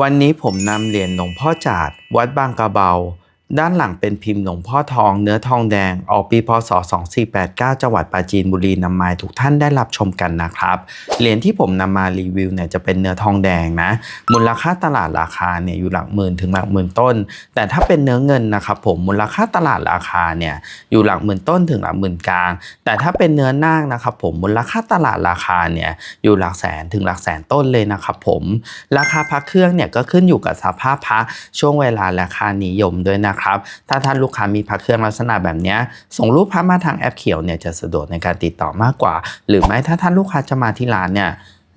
วันนี้ผมนำเหรียญหลวงพ่อจาดวัดบางกระเบา ด้านหลังเป็นพิมพ์หลวงพ่อทองเนื้อทองแดง ออกปีพศ 2489 จังหวัดปราจีนบุรีนำมาให้ทุกท่านได้รับชมกันนะครับ เหรียญที่ผมนำมารีวิวเนี่ยจะเป็นเนื้อทองแดงนะ มูลค่าตลาดราคาเนี่ยอยู่หลักหมื่นถึงหลักหมื่นต้น แต่ถ้าเป็นเนื้อเงินนะครับผมมูลค่าตลาดราคาเนี่ยอยู่หลักหมื่นต้นถึงหลักหมื่นกลาง แต่ถ้าเป็นเนื้อนาคนะครับผมมูลค่าตลาดราคาเนี่ยอยู่หลักแสนถึงหลักแสนต้นเลยนะครับผมราคาพระเครื่องเนี่ยก็ขึ้นอยู่กับสภาพพระช่วงเวลาและค่านิยมด้วยนะครับถ้าท่านลูกค้ามีพระเครื่องลักษณะแบบนี้ส่งรูปพระมาทางแอปเขียวเนี่ยจะสะดวกในการติดต่อมากกว่า หรือไม่ถ้าท่านลูกค้าจะมาที่ร้านเนี่ย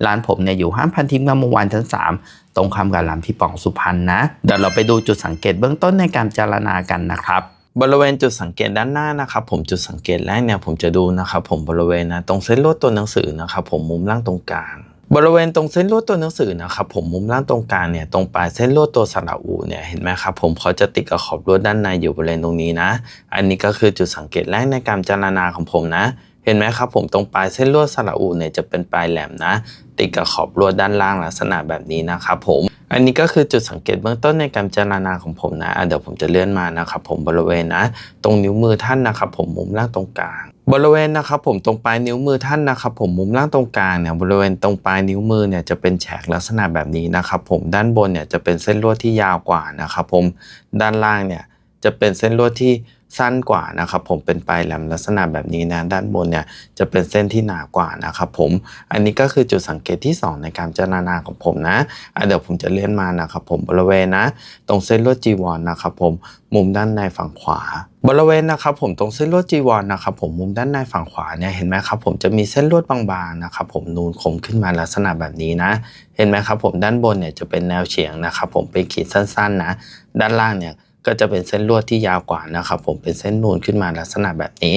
ร้านผมเนี่ยอยู่ห้างพันทิพย์งามวานชั้นสามตรงข้ามกับร้านพี่ป๋องสุพรรณนะ เดี๋ยวเราไปดูจุดสังเกตเบื้องต้นในการจารณากันนะครับบริเวณจุดสังเกตด้านหน้านะครับผมจุดสังเกตแรกเนี่ยผมจะดูนะครับผมบริเวณนะตรงเส้นลวดตัวหนังสือนะครับผมมุมล่างตรงกลาง บริเวณตรงเส้นลวดตัวหนังสือนะครับผมมุมล่างตรงกลางเนี่ยตรงปลายเส้นลวดตัวสระอูเนี่ยเห็นไหมครับผมเขาจะติดกับขอบลวดด้านในอยู่บริเวณตรงนี้นะ อันนี้ก็คือจุดสังเกตแรกในการจารณาของผมนะ เห็นไหมครับผมตรงปลายเส้นลวดสระอูเนี่ยจะเป็นปลายแหลมนะ ติดกับขอบลวดด้านล่างลักษณะแบบนี้นะครับผมอันนี้ก็คือจุดสังเกตเบื้องต้นในการเจารณาของผมนะะเดี๋ยวผมจะเลื่อนมานะครับผมบริเวณนะ ตรงนิ้วมือท่านนะครับผมมุมล่างตรงกลาง บริเวณนะครับผมตรงปลายนิ้วมือท่านนะครับผมมุมล่างตรงกลางเนี่ยบริเวณตรงปลายนิ้วมือเนี่ยจะเป็นแฉกลักษณะแบบนี้นะครับผมด้านบนเนี่ยจะเป็นเส้นลวดที่ยาวกว่านะครับผมด้านล่างเนี่ย จะเป็นเส้นลวดที่สั้นกว่านะครับผมเป็นปลายแหลมลักษณะแบบนี้นะด้านบนเนี่ยจะเป็นเส้นที่หนากว่านะครับผมอันนี้ก็คือจุดสังเกตที่ 2 ในการเจารณาของผมนะเดี๋ยวผมจะเลื่อนมานะครับผมบริเวณนะ ตรงเส้นลวดจีวรนะครับผมมุมด้านในฝั่งขวา บริเวณนะครับผมตรงเส้นลวดจีวรนะครับผมมุมด้านในฝั่งขวาเนี่ยเห็นไหมครับผมจะมีเส้นลวดบางๆนะครับผมนูนคมขึ้นมาลักษณะแบบนี้นะ เห็นไหมครับผมด้านบนเนี่ยจะเป็นแนวเฉียงนะครับผมเป็นขีดสั้นๆนะ ด้านล่างเนี่ย ก็จะเป็นเส้นลวดที่ยาวกว่านะครับผมเป็นเส้นนูนขึ้นมาลักษณะแบบนี้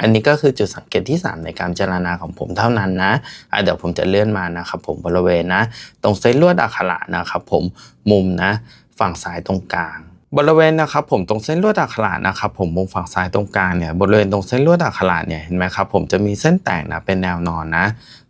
อันนี้ก็คือจุดสังเกตที่ 3 ในการเจรณาของผมเท่านั้นนะะเดี๋ยวผมจะเลื่อนมานะครับผมบริเวณนะ ตรงเส้นลวดอักขระนะครับผมมุมนะ ฝั่งซ้ายตรงกลาง บริเวณนะครับผมตรงเส้นลวดอักขระนะครับผมมุมฝั่งซ้ายตรงกลางเนี่ยบริเวณตรงเส้นลวดอักขระเนี่ยเห็นไหมครับผมจะมีเส้นแตกนะเป็นแนวนอนนะ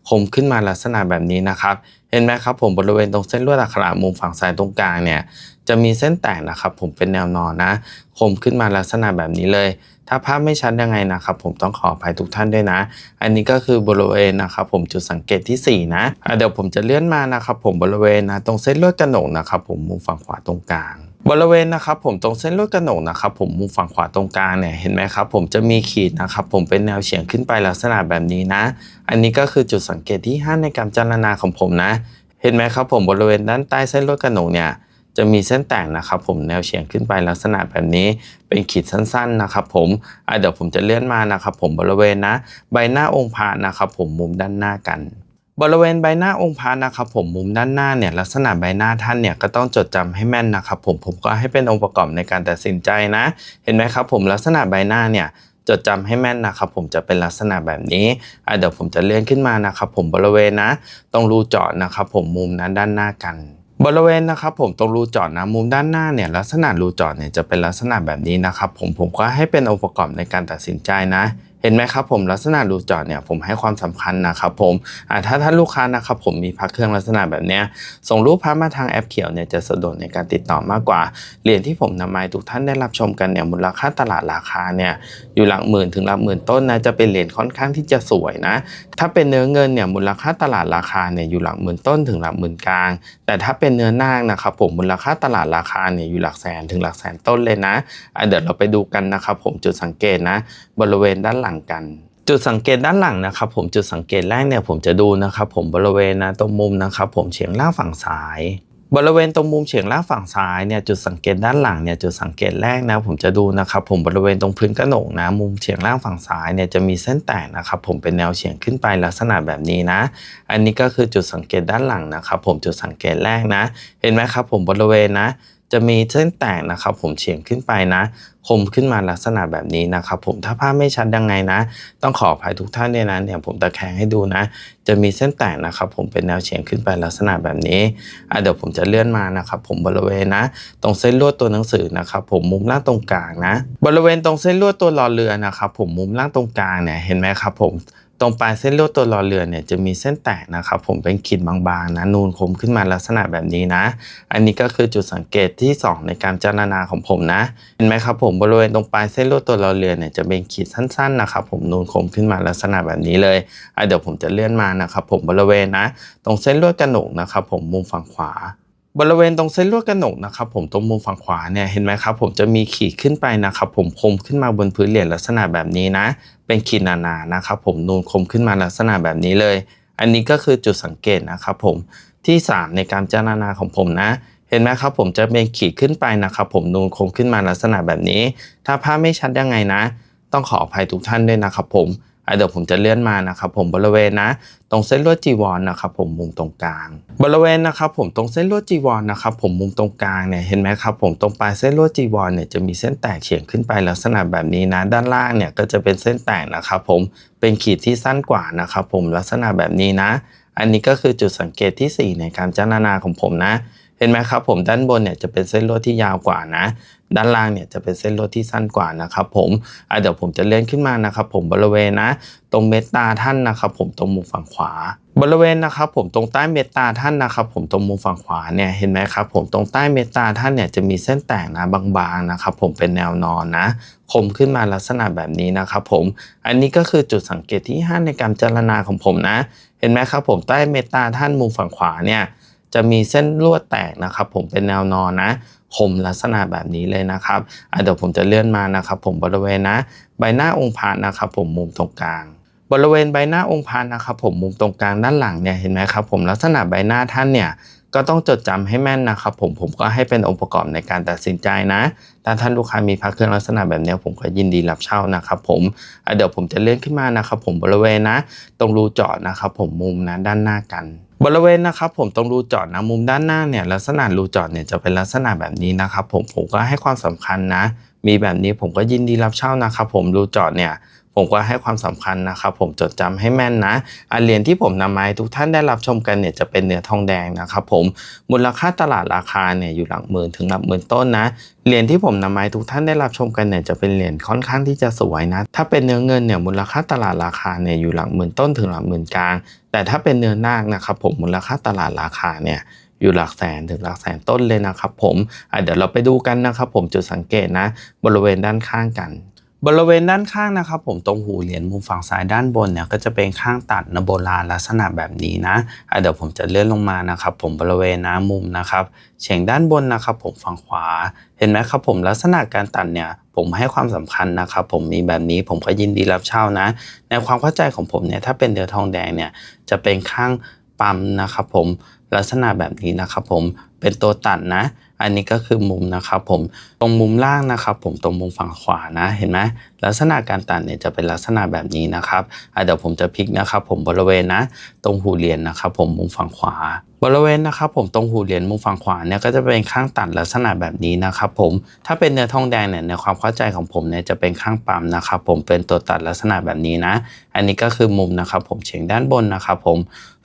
คมขึ้นมาลักษณะแบบนี้นะครับ เห็นไหมครับผมบริเวณตรงเส้นลวดอักขระมุมฝั่งซ้ายตรงกลางเนี่ยจะมีเส้นแตกนะครับผมเป็นแนวนอนนะคมขึ้นมาลักษณะแบบนี้เลย ถ้าภาพไม่ชัดยังไงนะครับผมต้องขออภัยทุกท่านด้วยนะ อันนี้ก็คือบริเวณนะครับผมจุดสังเกตที่ 4 นะะเดี๋ยวผมจะเลื่อนมานะครับผมบริเวณนะตรงเส้นลวดกระหนกนะครับผมมุมฝั่งขวาตรงกลาง บริเวณนะครับผมตรงเส้นลวดกระหนกนะครับผมมุมฝั่งขวาตรงกลางเนี่ยเห็นไหมครับผมจะมีขีดนะครับผมเป็นแนวเฉียงขึ้นไปลักษณะแบบนี้นะ อันนี้ก็คือจุดสังเกตที่ 5 ในการจารณาของผมนะ เห็นไหมครับผมบริเวณด้านใต้เส้นลวดกระหนกเนี่ยจะมีเส้นแตกนะครับผมแนวเฉียงขึ้นไปลักษณะแบบนี้ เป็นขีดสั้นๆนะครับผมเดี๋ยวผมจะเลื่อนมานะครับผมบริเวณนะ ใบหน้าองค์พระนะครับผมมุมด้านหน้ากัน บริเวณใบหน้าองค์พระนะครับผมมุมด้านหน้าเนี่ยลักษณะใบหน้าท่านเนี่ยก็ต้องจดจำให้แม่นนะครับผมผมก็ให้เป็นองค์ประกอบในการตัดสินใจนะ เห็นไหมครับผมลักษณะใบหน้าเนี่ยจดจำให้แม่นนะครับผมจะเป็นลักษณะแบบนี้อะเดี๋ยวผมจะเลื่อนขึ้นมานะครับผมบริเวณนะตรงรูเจาะนะครับผมมุมนั้นด้านหน้ากันบริเวณนะครับผมตรงรูจาะนะมุมด้านหน้าเนี่ยลักษณะรูจาะเนี่ยจะเป็นลักษณะแบบนี้นะครับผมผมก็ให้เป็นองค์ประกอบในการตัดสินใจนะ ห็นไหมครับผมลักษณะรูจาะเนี่ยผมให้ความสำคัญนะครับผมถ้าท่านลูกค้านะครับผมมีพักเครื่องลักษณะแบบนี้ส่งรูปพระมาทางแอปเขียวเนี่ยจะสะดวกในการติดต่อมากกว่าเหรียญที่ผมนำมาให้ทุกท่านได้รับชมกันเนี่ยมูลค่าตลาดราคาเนี่ยอยู่หลักหมื่นถึงหลักหมื่นต้นนะจะเป็นเหรียญค่อนข้างที่จะสวยนะถ้าเป็นเนื้อเงินเนี่ยมูลค่าตลาดราคาเนี่ยอยู่หลักหมื่นต้นถึงหลักหมื่นกลาง แต่ถ้าเป็นเนื้อนาคนะครับผมมูลค่าตลาดราคาเนี่ยอยู่หลักแสนถึงหลักแสนต้นเลยนะเดี๋ยวเราไปดูกันนะครับผมจุดสังเกตนะบริเวณด้านหลังงกัน จุดสังเกตด้านหลังนะครับผมจุดสังเกตแรกเนี่ยผมจะดูนะครับผมบริเวณนะตรงมุมนะครับผมเฉียงล่างฝั่งซ้ายบริเวณตรงมุมเฉียงล่างฝั่งซ้ายเนี่ยจุดสังเกตด้านหลังเนี่ยจุดสังเกตแรกนะผมจะดูนะครับผมบริเวณตรงพื้นกระโหนกนะมุมเฉียงล่างฝั่งซ้ายเนี่ยจะมีเส้นแตกนะครับผมเป็นแนวเฉียงขึ้นไปลักษณะแบบนี้นะ อันนี้ก็คือจุดสังเกตด้านหลังนะครับผมจุดสังเกตแรกนะ เห็นไหมครับผมบริเวณนะ จะมีเส้นแตกนะครับผมเฉียงขึ้นไปนะ คมขึ้นมาลักษณะแบบนี้นะครับผมถ้าภาพไม่ชัดยังไงนะ ต้องขออภัยทุกท่านด้วยนะเนี่ยผมตะแคงให้ดูนะ จะมีเส้นแตกนะครับผมเป็นแนวเฉียงขึ้นไปลักษณะแบบนี้อะเดี๋ยวผมจะเลื่อนมานะครับผมบริเวณนะ ตรงเส้นลวดตัวหนังสือนะครับผมมุมล่างตรงกลางนะ บริเวณตรงเส้นลวดตัวรอเรือนะครับผมมุมล่างตรงกลางเนี่ยเห็นไหมครับผม ตรงปลายเส้นลวดตัวรอเรือเนี่ยจะมีเส้นแตกนะครับผมเป็นขีดบางๆนะนูนคมขึ้นมาลักษณะแบบนี้นะ อันนี้ก็คือจุดสังเกตที่ 2 ในการเจารณาของผมนะ เห็นไหมครับผมบริเวณตรงปลายเส้นลวดตัวรอเรือเนี่ยจะเป็นขีดสั้นๆนะครับผมนูนคมขึ้นมาลักษณะแบบนี้เลยเดี๋ยวผมจะเลื่อนมานะครับผมบริเวณนะ ตรงเส้นลวดกระหนกนะครับผมมุมฝั่งขวาบริเวณตรงเส้นลวดกระหนกนะครับผมตรงมุมฝั่งขวาเนี่ยเห็นไหมครับผมจะมีขีดขึ้นไปนะครับผมคมขึ้นมาบนพื้นเหรียญลักษณะแบบนี้นะ เป็นขีดหนาๆนะครับผมนูนคมขึ้นมาลักษณะแบบนี้เลย อันนี้ก็คือจุดสังเกตนะครับผมที่ 3 ในการเจารณาของผมนะ เห็นไหมครับผมจะเป็นขีดขึ้นไปนะครับผมนูนคมขึ้นมาลักษณะแบบนี้ ถ้าภาพไม่ชัดยังไงนะ ต้องขออภัยทุกท่านด้วยนะครับผม เดี๋ยวผมจะเลื่อนมานะครับผมบริเวณนะ ตรงเส้นลวดจีวรนะครับผมมุมตรงกลาง บริเวณนะครับผมตรงเส้นลวดจีวรนะครับผมมุมตรงกลางเนี่ยเห็นไหมครับผมตรงปลายเส้นลวดจีวรเนี่ยจะมีเส้นแตกเฉียงขึ้นไปลักษณะแบบนี้นะ ด้านล่างเนี่ยก็จะเป็นเส้นแตกนะครับผมเป็นขีดที่สั้นกว่านะครับผมลักษณะแบบนี้นะ อันนี้ก็คือจุดสังเกตที่ 4 ในการเจารณาของผมนะ เห็นไหมครับผมด้านบนเนี่ยจะเป็นเส้นลวดที่ยาวกว่านะ ด้านล่างเนี่ยจะเป็นเส้นลวดที่สั้นกว่านะครับผมเดี๋ยวผมจะเลื่อนขึ้นมานะครับผมบริเวณนะ ตรงเมตตาท่านนะครับผมตรงมุมฝั่งขวา บริเวณนะครับผมตรงใต้เมตตาท่านนะครับผมตรงมุมฝั่งขวาเนี่ยเห็นไหมครับผมตรงใต้เมตตาท่านเนี่ยจะมีเส้นแตกนะบางๆนะครับผมเป็นแนวนอนนะคมขึ้นมาลักษณะแบบนี้นะครับผมอันนี้ก็คือจุดสังเกตที่ 5 ในการเจรณาของผมนะ เห็นไหมครับผมใต้เมตตาท่านมุมฝั่งขวาเนี่ย จะมีเส้นลวดแตกนะครับผมเป็นแนวนอนนะคมลักษณะแบบนี้เลยนะครับเดี๋ยวผมจะเลื่อนมานะครับผมบริเวณนะ ใบหน้าองค์พระนะครับผมมุมตรงกลางบริเวณใบหน้าองค์พระนะครับผมมุมตรงกลางด้านหลังเนี่ยเห็นไหมครับผมลักษณะใบหน้าท่านเนี่ยก็ต้องจดจำให้แม่นนะครับผมผมก็ให้เป็นองค์ประกอบในการตัดสินใจนะถ้าท่านลูกค้ามีพระเครื่องลักษณะแบบนี้ผมก็ยินดีรับเช่านะครับผมเดี๋ยวผมจะเลื่อนขึ้นมานะครับผมบริเวณนะ ตรงรูเจาะนะครับผมมุมนะด้านหน้ากัน บริเวณนะครับผมตรงรูจอดนะมุมด้านหน้าเนี่ยลักษณะรูจอดเนี่ยจะเป็นลักษณะแบบนี้นะครับผมผมก็ให้ความสำคัญนะ มีแบบนี้ผมก็ยินดีรับเช่านะครับผมรูจอดเนี่ย ผมก็ให้ความสำคัญนะครับ ผมจดจำให้แม่นนะอันเหรียญที่ผมนำมาให้ทุกท่านได้รับชมกันเนี่ยจะเป็นเนื้อทองแดงนะครับ ผมมูลค่าตลาดราคาเนี่ยอยู่หลักหมื่นถึงหลักหมื่นต้นนะเหรียญที่ผมนำมาให้ทุกท่านได้รับชมกันเนี่ยจะเป็นเหรียญค่อนข้างที่จะสวยนะ ถ้าเป็นเนื้อเงินเนี่ยมูลค่าตลาดราคาเนี่ยอยู่หลักหมื่นต้นถึงหลักหมื่นกลาง แต่ถ้าเป็นเนื้อนาคนะครับผมมูลค่าตลาดราคาเนี่ยอยู่หลักแสนถึงหลักแสนต้นเลยนะครับผมเดี๋ยวเราไปดูกันนะครับผมจุดสังเกตนะ บริเวณด้านข้างกัน บริเวณด้านข้างนะครับ ผมตรงหูเหรียญมุมฝั่งซ้ายด้านบนเนี่ยก็จะเป็นข้างตัดนะโบราณลักษณะแบบนี้นะเดี๋ยวผมจะเลื่อนลงมานะครับ ผมบริเวณน้ามุมนะครับเฉียงด้านบนนะครับ ผมฝั่งขวา เห็นไหมครับ ผมลักษณะการตัดเนี่ยผมให้ความสำคัญนะครับ ผมมีแบบนี้ผมก็ยินดีรับเช่านะ ในความเข้าใจของผมเนี่ยถ้าเป็นเนื้อทองแดงเนี่ยจะเป็นข้างปั๊มนะครับ ผม ลักษณะแบบนี้นะครับผมเป็นตัวตัดนะ อันนี้ก็คือมุมนะครับผมตรงมุมล่างนะครับผมตรงมุมฝั่งขวานะเห็นไหมลักษณะการตัดเนี่ยจะเป็นลักษณะแบบนี้นะครับเดี๋ยวผมจะพลิกนะครับผมบริเวณนะ ตรงหูเหรียญนะครับผมมุมฝั่งขวา บริเวณนะครับผมตรงหูเหรียญมุมฝั่งขวาเนี่ยก็จะเป็นข้างตัดลักษณะแบบนี้นะครับผมถ้าเป็นเนื้อทองแดงเนี่ยในความเข้าใจของผมเนี่ยจะเป็นข้างปั๊มนะครับผมเป็นตัวตัดลักษณะแบบนี้นะ อันนี้ก็คือมุมนะครับผมเฉียงด้านบนนะครับผม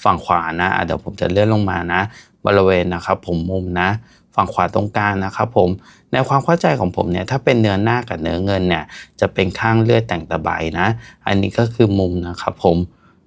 ฝั่งขวานะเดี๋ยวผมจะเลื่อนลงมานะ บริเวณนะครับผมมุมนะฝั่งขวาตรงกลางนะครับผมในความเข้าใจของผมเนี่ยถ้าเป็นเนื้อหน้ากับเนื้อเงินเนี่ยจะเป็นข้างเลือดแต่งตะไบนะ อันนี้ก็คือมุมนะครับผม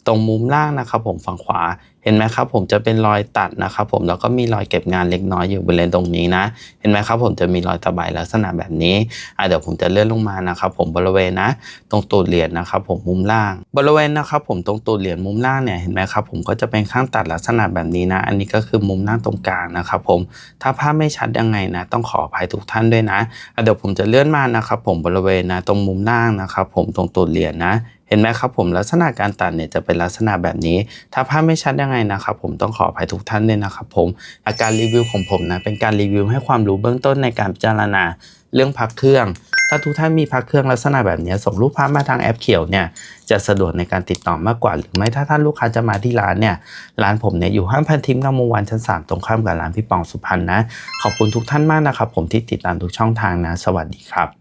ตรงมุมล่างนะครับผมฝั่งขวาเห็นไหมครับผมจะเป็นรอยตัดนะครับผมแล้วก็มีรอยเก็บงานเล็กน้อยอยู่บริเวณตรงนี้นะ เห็นไหมครับผมจะมีรอยตะไบลักษณะแบบนี้อะเดี๋ยวผมจะเลื่อนลงมานะครับผมบริเวณนะ ตรงตูดเหรียญนะครับผมมุมล่าง บริเวณนะครับผมตรงตูดเหรียญมุมล่างเนี่ยเห็นไหมครับผมก็จะเป็นข้างตัดลักษณะแบบนี้นะ อันนี้ก็คือมุมล่างตรงกลางนะครับผมถ้าภาพไม่ชัดยังไงนะ ต้องขออภัยทุกท่านด้วยนะอะเดี๋ยวผมจะเลื่อนมานะครับผมบริเวณนะตรงมุมล่างนะครับผมตรงตูดเหรียญนะ เห็นไหมครับผมลักษณะการตัดเนี่ยจะเป็นลักษณะแบบนี้ ถ้าภาพไม่ชัดยังไงนะครับผมต้องขออภัยทุกท่านด้วยนะครับผมอาการรีวิวของผมนะเป็นการรีวิวให้ความรู้เบื้องต้นในการพิจารณาเรื่องพักเครื่องถ้าทุกท่านมีพักเครื่องลักษณะแบบนี้ส่งรูปภาพมาทางแอปเขียวเนี่ยจะสะดวกในการติดต่อมากกว่า หรือไม่ถ้าท่านลูกค้าจะมาที่ร้านเนี่ยร้านผมเนี่ยอยู่ห้างพันทิมงามวงวานชั้นสามตรงข้ามกับร้านพี่ปองสุพรรณนะ ขอบคุณทุกท่านมากนะครับผมที่ติดตามทุกช่องทางนะ สวัสดีครับ